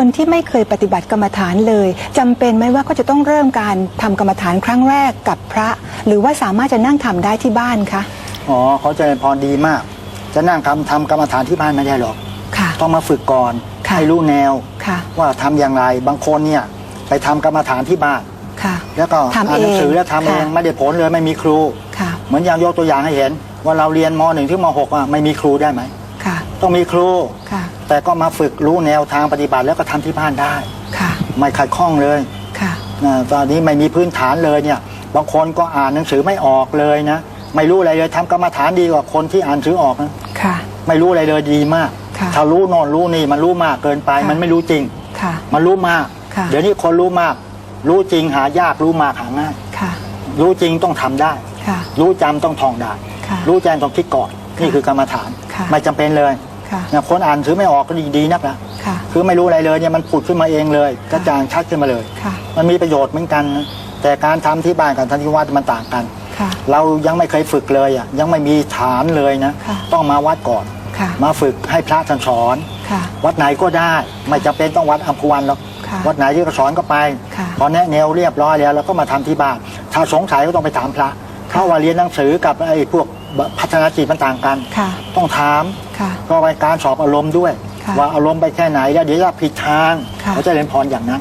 คนที่ไม่เคยปฏิบัติกรรมฐานเลยจำเป็นไหมว่าเขาจะต้องเริ่มการทำกรรมฐานครั้งแรกกับพระ หรือว่าสามารถจะนั่งทำได้ที่บ้านคะอ๋อเขาเจริญพรดีมาก จะนั่งทำทำกรรมฐานที่บ้านไม่ได้หรอกค่ะต้องมาฝึกก่อนค่ะให้รู้แนวค่ะว่าทำอย่างไรบางคนเนี่ยไปทำกรรมฐานที่บ้านค่ะแล้วก็ทำอ่านหนังสือเองแล้วทำเองค่ะไม่ได้ผลเลยไม่มีครูค่ะเหมือนอย่างยกตัวอย่างให้เห็น ว่าเราเรียนมหนึ่งถึงมหกอะไม่มีครูได้ไหมค่ะ ต้องมีครู ค่ะ แต่ก็มาฝึกรู้แนวทางปฏิบัติแล้วก็ทำที่บ้านได้ ค่ะ ไม่ขัดข้องเลยค่ะอ่าตอนนี้ไม่มีพื้นฐานเลยเนี่ย บางคนก็อ่านหนังสือไม่ออกเลยนะ ไม่รู้อะไรเลยทำกรรมฐานดีกว่าคนที่อ่านหนังสือออกนะค่ะ ไม่รู้อะไรเลยดีมากค่ะถ้ารู้โนอนรู้นี่มันรู้มากเกินไปค่ะมันไม่รู้จริง ค่ะ มันรู้มากค่ะเดี๋ยวนี้คนรู้มาก รู้จริงหายากรู้มากหาง่ายค่ะ รู้จริงต้องทำได้ค่ะรู้จำต้องท่องได้ค่ะรู้แจ้งต้องคิดก่อน นี่คือกรรมฐานค่ะไม่จำเป็นเลย ค่ะนะคนอ่านหนังสือไม่ออกก็ดีดีนักละค่ะ คือไม่รู้อะไรเลยเนี่ยมันผุดขึ้นมาเองเลยกระจ่างชัดขึ้นมาเลยค่ะ มันมีประโยชน์เหมือนกันนะแต่การทำที่บ้านกับทำที่วัดมันต่างกันค่ะ เรายังไม่เคยฝึกเลยอะยังไม่มีฐานเลยนะค่ะต้องมาวัดก่อนค่ะมาฝึกให้พระท่านสอนค่ะวัดไหนก็ได้ไม่จำเป็นต้องวัดอัมพวันหรอกค่ะวัดไหนที่เขาสอนก็ไปค่ะพอแนะแนวเรียบร้อยแล้วเราก็มาทำที่บ้านถ้าสงสัยก็ต้องไปถามพระเพราะว่าเรียนหนังสือกับไอ้พวก พัฒนาจิตมันต่างกัน ค่ะ ต้องถาม ค่ะ ก็ไปการสอบอารมณ์ด้วย ค่ะว่าอารมณ์ไปแค่ไหนแล้วเดี๋ยวจะผิดทางค่ะ เขาจะเรียนพรอย่างนั้น